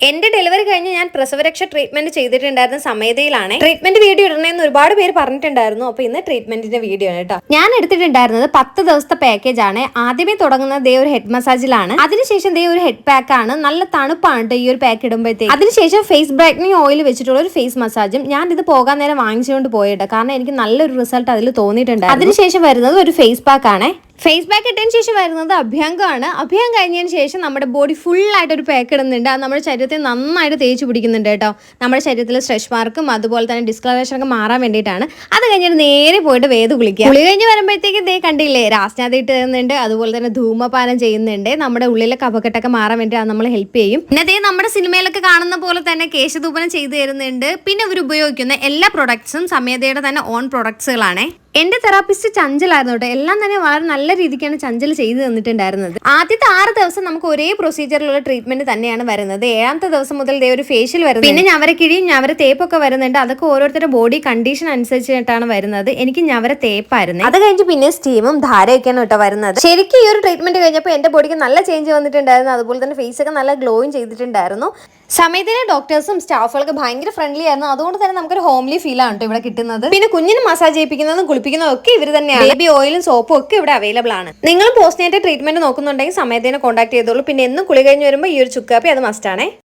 എന്റെ ഡെലിവറി കഴിഞ്ഞ് ഞാൻ പ്രസവരക്ഷ ട്രീറ്റ്മെന്റ് ചെയ്തിട്ടുണ്ടായിരുന്ന സമയതയിലാണ്. ട്രീറ്റ്മെന്റ് വീഡിയോ ഇടണമെന്ന് ഒരുപാട് പേര് പറഞ്ഞിട്ടുണ്ടായിരുന്നു. അപ്പൊ ഇന്ന് ട്രീറ്റ്മെന്റിന്റെ വീഡിയോ ആണ് കേട്ടോ. ഞാൻ എടുത്തിട്ടുണ്ടായിരുന്നത് പത്ത് ദിവസത്തെ പാക്കേജ് ആണ്. ആദ്യമേ തുടങ്ങുന്നത് ദേ ഒരു ഹെഡ് മസാജിലാണ് അതിനുശേഷം ദേ ഒരു ഹെഡ് പാക്ക് ആണ്. നല്ല തണുപ്പാണ് ഈ ഒരു പാക്ക് ഇടുമ്പോഴത്തേക്ക്. അതിനുശേഷം ഫേസ് ബ്രൈറ്റനിങ് ഓയിൽ വെച്ചിട്ടുള്ള ഒരു ഫേസ് മസാജും ഞാൻ ഇത് പോകാൻ നേരം വാങ്ങിച്ചുകൊണ്ട് പോയിട്ടോ കാരണം എനിക്ക് നല്ലൊരു റിസൾട്ട് അതിൽ തോന്നിയിട്ടുണ്ട് അതിനുശേഷം വരുന്നത് ഒരു ഫേസ് പാക്ക് ആണ്. ഫേസ് പാക്ക് ഇട്ടതിന് ശേഷം വരുന്നത് അഭ്യംഗമാണ് അഭ്യംഗം കഴിഞ്ഞതിന് ശേഷം നമ്മുടെ ബോഡി ഫുള്ളായിട്ട് ഒരു പാക്ക് ഇടുന്നുണ്ട്. അത് നമ്മുടെ ശരീരത്തെ നന്നായിട്ട് തേച്ച് പിടിക്കുന്നുണ്ട് കേട്ടോ. നമ്മുടെ ശരീരത്തിലെ സ്ട്രെച്ച് മാർക്കും അതുപോലെ തന്നെ ഡിസ്കളറേഷനൊക്കെ മാറാൻ വേണ്ടിയിട്ടാണ്. അത് കഴിഞ്ഞിട്ട് നേരെ പോയിട്ട് വേത് കുളിക്കുക. കുളി കഴിഞ്ഞ് വരുമ്പോഴത്തേക്ക് ഇതേ കണ്ടില്ലേ രാസ്നാഥ് ഇട്ട് തരുന്നുണ്ട്. അതുപോലെ തന്നെ ധൂമപാനം ചെയ്യുന്നുണ്ട്. നമ്മുടെ ഉള്ളിലെ കഫക്കെട്ടൊക്കെ മാറാൻ വേണ്ടി അത് നമ്മൾ ഹെൽപ്പ് ചെയ്യും. പിന്നെ അതേ നമ്മുടെ സിനിമയിലൊക്കെ കാണുന്ന പോലെ തന്നെ കേശധൂപനം ചെയ്തു തരുന്നുണ്ട്. പിന്നെ ഇവർ ഉപയോഗിക്കുന്ന എല്ലാ പ്രൊഡക്ട്സും സമയതയുടെ തന്നെ ഓൺ പ്രൊഡക്ട്സുകളാണ് എന്റെ തെറാപ്പിസ്റ്റ് ചഞ്ചലായിരുന്നു കേട്ടോ. എല്ലാം തന്നെ വളരെ നല്ല രീതിക്കാണ് ചഞ്ചൽ ചെയ്തു തന്നിട്ടുണ്ടായിരുന്നത്. ആദ്യത്തെ ആറ് ദിവസം നമുക്ക് ഒരേ പ്രൊസീജിയറിലുള്ള ട്രീറ്റ്മെന്റ് തന്നെയാണ് വരുന്നത്. ഏഴാമത്തെ ദിവസം മുതൽ ദേ ഒരു ഫേഷ്യൽ വരുന്നത്. പിന്നെ ഞവര കിഴിയും ഞവര തേപ്പൊക്കെ വരുന്നുണ്ട്. അതൊക്കെ ഓരോരുത്തരുടെ ബോഡി കണ്ടീഷൻ അനുസരിച്ചിട്ടാണ് വരുന്നത്. എനിക്ക് ഞവര തേപ്പായിരുന്നു. അത് കഴിഞ്ഞ് പിന്നെ സ്റ്റീമും ധാരയൊക്കെയാണ് കേട്ടോ വരുന്നത്. ശരിക്കും ഈ ഒരു ട്രീറ്റ്മെന്റ് കഴിഞ്ഞപ്പോൾ എന്റെ ബോഡിക്ക് നല്ല ചേഞ്ച് വന്നിട്ടുണ്ടായിരുന്നു. അതുപോലെ തന്നെ ഫേസ് ഒക്കെ നല്ല ഗ്ലോയും ചെയ്തിട്ടുണ്ടായിരുന്നു. സമയത്തിലെ ഡോക്ടേഴ്സും സ്റ്റാഫുകളൊക്കെ ഭയങ്കര ഫ്രണ്ട്ലി ആയിരുന്നു. അതുകൊണ്ട് തന്നെ നമുക്കൊരു ഹോംലി ഫീൽ ആണ് കേട്ടോ ഇവിടെ കിട്ടുന്നത്. പിന്നെ കുഞ്ഞിന് മസാജ് ചെയ്യിപ്പിക്കുന്നതും ഒക്കെ ഇവർ തന്നെയാണ്. ബേബി ഓയിലും സോപ്പും ഒക്കെ ഇവിടെ അവൈലബിൾ ആണ്. നിങ്ങൾ പോസ്റ്റ് ട്രീറ്റ്മെന്റ് നോക്കുന്നുണ്ടെങ്കിൽ സമയത്തിന് കോൺടാക്ട് ചെയ്തോളൂ. പിന്നെ എന്നും കുളി കഴിഞ്ഞ് വരുമ്പോൾ ഈ ഒരു ചുക്കാപ്പി അത് മസ്റ്റ് ആണേ.